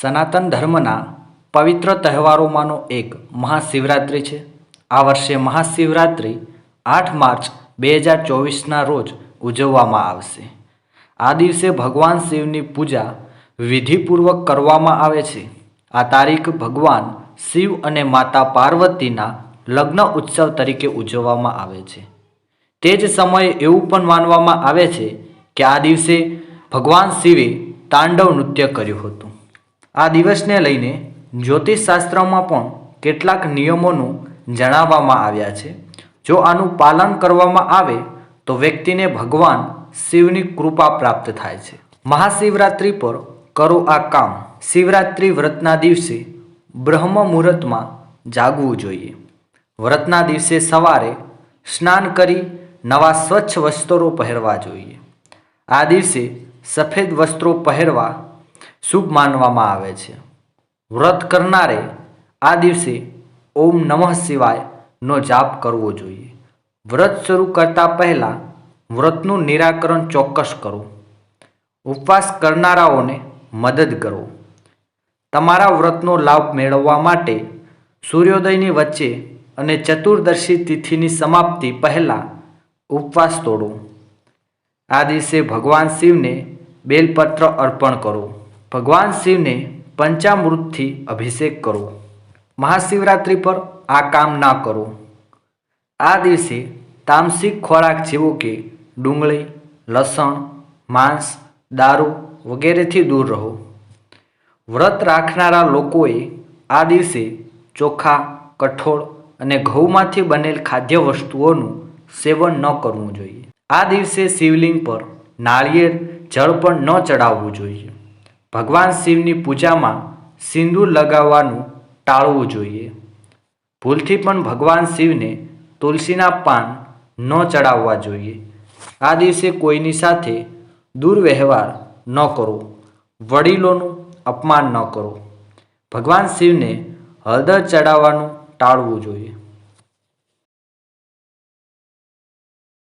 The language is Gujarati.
સનાતન ધર્મના પવિત્ર તહેવારોમાંનો એક મહાશિવરાત્રિ છે. આ વર્ષે મહાશિવરાત્રિ આઠ માર્ચ બે હજાર ચોવીસના રોજ ઉજવવામાં આવશે. આ દિવસે ભગવાન શિવની પૂજા વિધિપૂર્વક કરવામાં આવે છે. આ તારીખ ભગવાન શિવ અને માતા પાર્વતીના લગ્ન ઉત્સવ તરીકે ઉજવવામાં આવે છે. તે જ સમયે એવું પણ માનવામાં આવે છે કે આ દિવસે ભગવાન શિવે તાંડવ નૃત્ય કર્યું હતું. આ દિવસને લઈને જ્યોતિષશાસ્ત્રમાં પણ કેટલાક નિયમોનું જણાવવામાં આવ્યા છે. જો આનું પાલન કરવામાં આવે, તો વ્યક્તિને ભગવાન શિવની કૃપા પ્રાપ્ત થાય છે. મહાશિવરાત્રિ પર કરો આ કામ. શિવરાત્રિ વ્રતના દિવસે બ્રહ્મ મુહૂર્તમાં જાગવું જોઈએ. વ્રતના દિવસે સવારે સ્નાન કરી નવા સ્વચ્છ વસ્ત્રો પહેરવા જોઈએ. આ દિવસે સફેદ વસ્ત્રો પહેરવા શુભ માનવામાં આવે છે. વ્રત કરનારે આ દિવસે ઓમ નમઃ શિવાયનો જાપ કરવો જોઈએ. વ્રત શરૂ કરતા પહેલાં વ્રતનું નિરાકરણ ચોક્કસ કરો. ઉપવાસ કરનારાઓને મદદ કરો. તમારા વ્રતનો લાભ મેળવવા માટે સૂર્યોદયની વચ્ચે અને ચતુર્દશી તિથિની સમાપ્તિ પહેલાં ઉપવાસ તોડો. આ દિવસે ભગવાન શિવને બેલપત્ર અર્પણ કરો. ભગવાન શિવને પંચામૃતથી અભિષેક કરો. મહાશિવરાત્રિ પર આ કામ ના કરો. આ દિવસે તામસિક ખોરાક જેવો કે ડુંગળી, લસણ, માંસ, દારૂ વગેરેથી દૂર રહો. વ્રત રાખનારા લોકોએ આ દિવસે ચોખા, કઠોળ અને ઘઉંમાંથી બનેલ ખાદ્ય વસ્તુઓનું સેવન ન કરવું જોઈએ. આ દિવસે શિવલિંગ પર નાળિયેર, જળ પણ ન ચડાવવું જોઈએ. ભગવાન શિવની પૂજામાં સિંદૂર લગાવવાનું ટાળવું જોઈએ. ભૂલથી પણ ભગવાન શિવને તુલસીના પાન ન ચડાવવા જોઈએ. આ દિવસે કોઈની સાથે દુર્વ્યવહાર ન કરો. વડીલોનું અપમાન ન કરો. ભગવાન શિવને હળદર ચડાવવાનું ટાળવું જોઈએ.